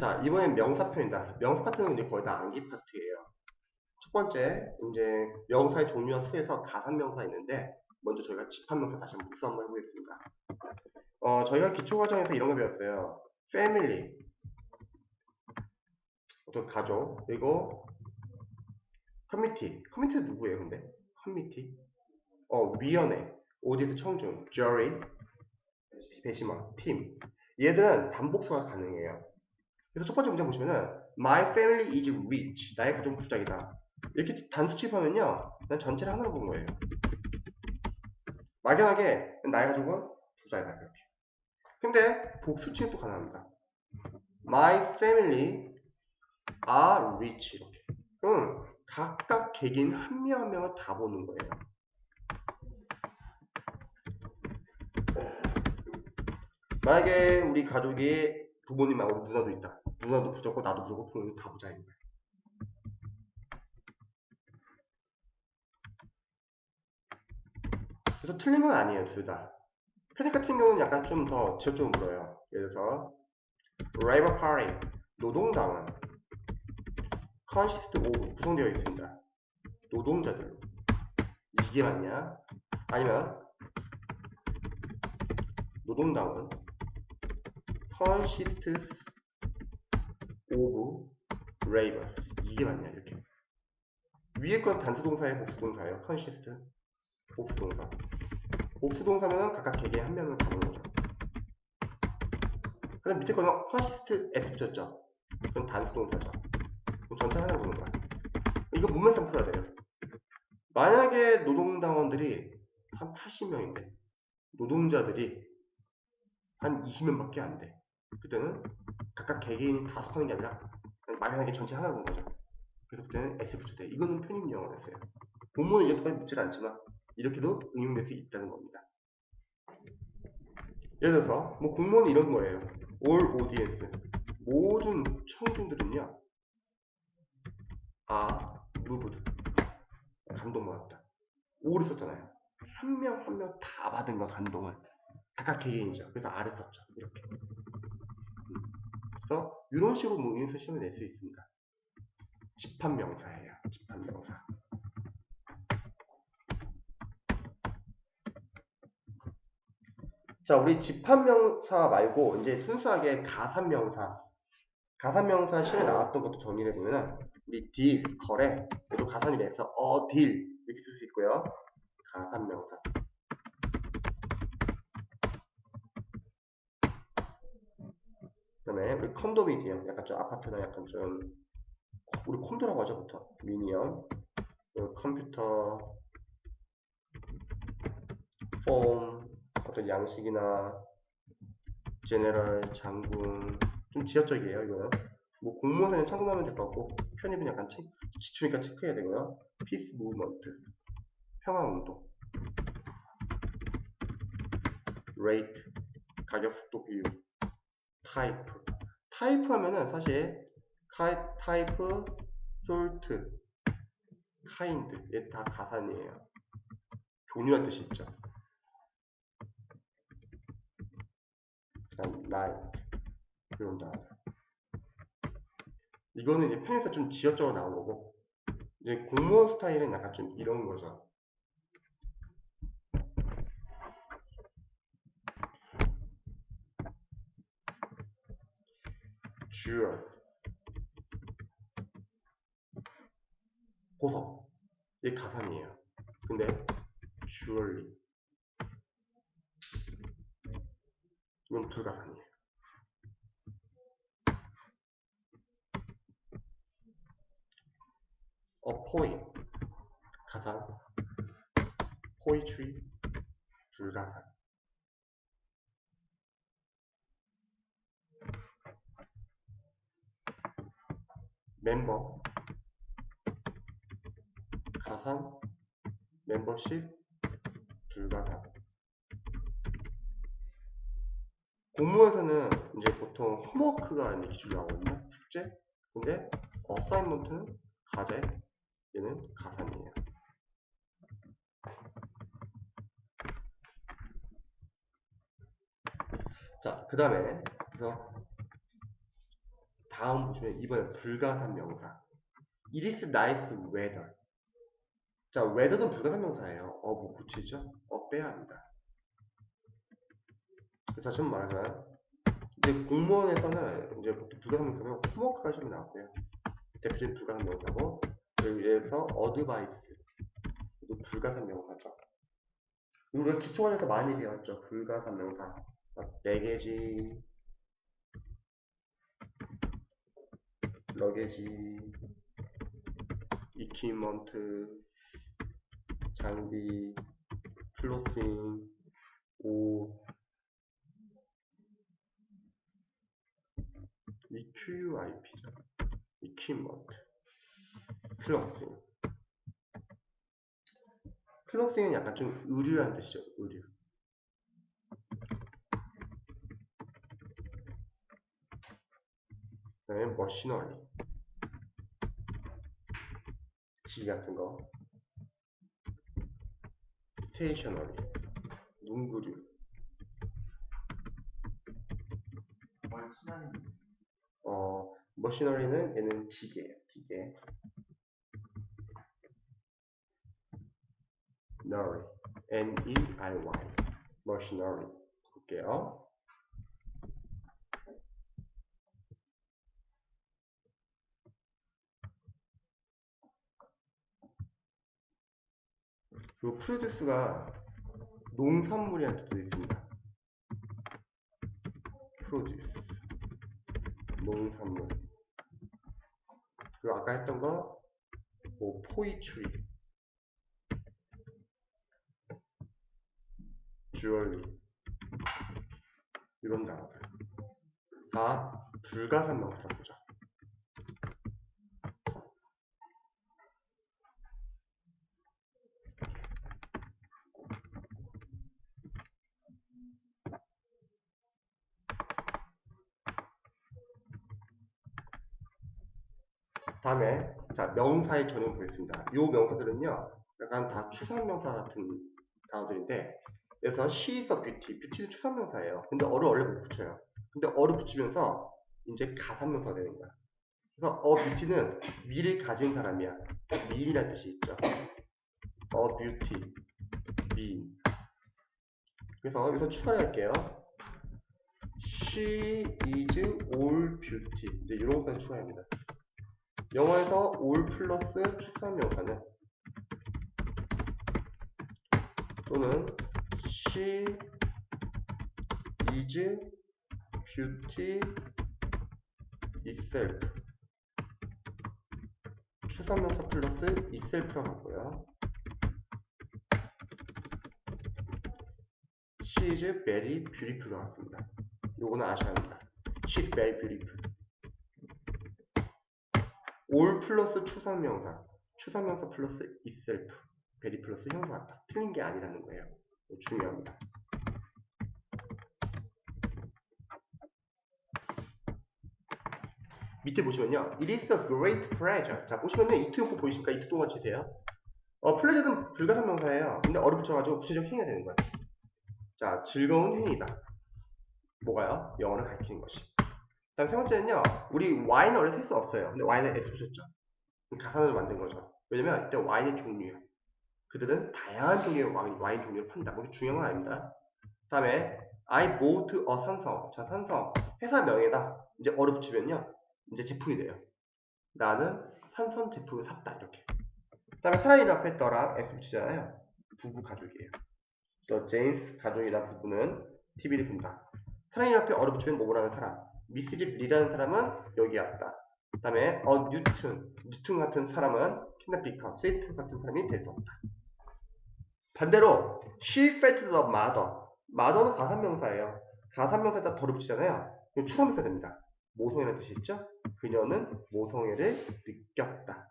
자, 이번엔 명사 표현이다. 명사 파트는 이제 거의 다 암기 파트예요. 첫 번째, 이제 명사의 종류와 수에서 가산명사 있는데, 먼저 저희가 집합명사 다시 한번 복수 한번 해보겠습니다. 어, 저희가 기초과정에서 이런 거 배웠어요. family. 어떤 가족. 그리고 커미티. 커미티는 누구예요, 근데? 커미티. 어, 위원회. 오디스 청중. jury. 배심원. 팀. 얘들은 단복수가 가능해요. 그래서 첫 번째 문제 보시면은 My family is rich. 나의 가족은 부자이다. 이렇게 단수 취급하면요. 난 전체를 하나로 본 거예요. 막연하게 나의 가족은 부자이다. 이렇게. 근데 복수 취급도 가능합니다. My family are rich. 이렇게. 그럼 각각 개개인 한 명 한 명을 다 보는 거예요. 만약에 우리 가족이 부모님하고 누나도 있다. 누나도 부자고 나도 부자고 부모님 다 부자인 거야. 그래서 틀린 건 아니에요, 둘 다. 편익 같은 경우는 약간 좀더 지역적으로 물어요. 예를 들어서 Labor Party, 노동당은 consist of 구성되어 있습니다. 노동자들로. 이게 맞냐? 아니면 노동당은 of laborers. 이게 맞냐, 이렇게. 위에 건 단수동사예요, 복수동사예요? consist, 복수동사. 복수동사면 각각 개개인 한 명을 가는 거죠. 그다음 밑에 거는 consist s 붙였죠. 그건 단수동사죠. 그럼 전체 하나 보는 거야. 이거 문맥상 풀어야 돼요. 만약에 노동당원들이 한 80명인데 노동자들이 한 20명밖에 안 돼. 그때는 각각 개개인이 다 속하는 게 아니라 막연하게 전체 하나로 본 거죠. 그래서 그때는 S 붙였대. 이거는 편입 영어였어요. 본문은 이렇게까지 묻질 않지만 이렇게도 응용될 수 있다는 겁니다. 예를 들어서 뭐 공무원은 이런 거예요. All audience 모든 청중들은요. 아 moved 감동받았다. all을 썼잖아요. 한 명 한 명 다 받은 거 감동을 각각 개개인이죠. 그래서 R을 썼죠. 이렇게. 그래서 이런 식으로 문인서 시험을 낼 수 있습니다. 집합명사예요. 집합명사. 자, 우리 집합명사 말고 이제 순수하게 가산명사. 가산명사 시험에 나왔던 것도 정리해 보면은 우리 딜, 거래, 그리고 가산이래서 어, 딜 이렇게 쓸 수 있고요. 가산명사. 그다음에 우리 컨도미니엄, 약간 좀 아파트나 약간 좀 우리 콘도라고 하죠, 보통. 미니엄, 그리고 컴퓨터, 폼, 어떤 양식이나 제네럴, 장군 좀 지역적이에요 이거는. 뭐 공무원에는 참고하면 될 것 같고 편입은 약간 체, 기초니까 체크해야 되고요. 피스 무브먼트 평화운동 레이트 가격 속도 비율 타이프. 타이프 하면은 사실 카이, 타이프 솔트 카인드. 얘 다 가산이에요. 종류란 뜻이 있죠. 라이트. 이런 단어. 이거는 이제 편에서 좀 지역적으로 나온 거고 이제 공무원 스타일은 약간 좀 이런 거죠. 주얼 보석 이게 가산이에요. 근데 주얼리. 이건 불가산이에요. 어포이. 가산 포이트리. 불가산 멤버. 가산 멤버십 불가산 공무원에서는 이제 보통 홈워크가 이제 기준으로 나오거든요. 숙제? 근데 어사인먼트는 과제 얘는 가산이에요. 자, 그 다음에 그래서 다음 보시면 이번에 불가산 명사. It is nice weather. 자, weather는 불가산 명사예요. 어, 뭐 붙이죠? 어, 빼야 합니다. 그래서 한번 말하면 이제 공무원에서는 이제 불가산 명사는 홈워크가 시험에 나왔고요. 대표적인 불가산 명사고 그리고 예에서 어드바이스 이도 불가산 명사죠. 우리가 기초원에서 많이 배웠죠. 불가산 명사. 레게지, 러게지, 이퀴먼트, 장비, 클로싱, 옷, EQIP죠. 이퀴먼트, 클로싱. 클로싱은 약간 좀 의류라는 뜻이죠. 의류. 그다음에 머시너리. 기기 같은 거. 스테이셔너리. 문구류 어 머시너리는 얘는 기계예요 기계. 너리. N E R Y. 머시너리. 볼게요 그리고 프로듀스가 농산물이라는 뜻도 있습니다. 프로듀스. 농산물. 그리고 아까 했던 거 뭐 포이츄리. 주얼리. 이런 단어들. 다 불가산 명사라고 보죠. 다음에 자 명사의 전용 보겠습니다. 이 명사들은요 약간 다 추상명사 같은 단어들인데 그래서 she is beauty는 추상명사예요. 근데 어를 원래 못 붙여요. 근데 어를 붙이면서 이제 가산명사가 되는 거야. 그래서 a beauty는 미를 가진 사람이야. 미인이라는 뜻이 있죠. a beauty, 미인. 그래서 여기서 추가를 할게요. She is all beauty. 이제 이런 것까지 추가합니다. 영어에서 all 플러스 추상명사는 또는 she is beauty itself 추상명사 플러스 itself라고 하고요. she is very beautiful라고 했습니다. 요거는 아셔야 합니다. she is very beautiful. All 플러스 추상명사, 추상명사 플러스 itself, very 플러스 형사 다 틀린 게 아니라는 거예요. 중요합니다. 밑에 보시면요. It is a great pleasure. 자, 보시면요. 이트 용법 보이십니까? 이트 동안 치세요. 어, 플레저는 불가산명사예요. 근데 어를 붙여가지고 구체적 행위가 되는 거예요. 자, 즐거운 행위다. 뭐가요? 영어를 가리키는 것이. 다음 세 번째는요. 우리 와인은 원래 셀 수 없어요. 근데 와인을 S 붙였죠. 가산으로 만든 거죠. 왜냐면 이때 와인의 종류예요. 그들은 다양한 종류의 와인, 와인 종류를 판다. 그게 중요한 건 아닙니다. 다음에 I bought a 산성. 자, 산성. 회사 명예다. 이제 어를 붙이면요. 이제 제품이 돼요. 나는 산성 제품을 샀다. 이렇게. 그 다음에 사랑이를 앞에 떠랑 S 붙이잖아요. 부부 가족이에요. 또 제인스 가족이란 부부는 TV를 본다. 사랑이 앞에 어를 붙이면 뭐라는 사람. 미스집 리라는 사람은 여기 왔다. 그 다음에 어 뉴튼, 뉴튼 같은 사람은 킨더피커, 세이스필 같은 사람이 될수 없다. 반대로 she felt the mother. mother는 가산명사예요. 가산명사에다 덜을 붙이잖아요. 이거 추가명사 됩니다. 모성애라는 뜻이 있죠? 그녀는 모성애를 느꼈다.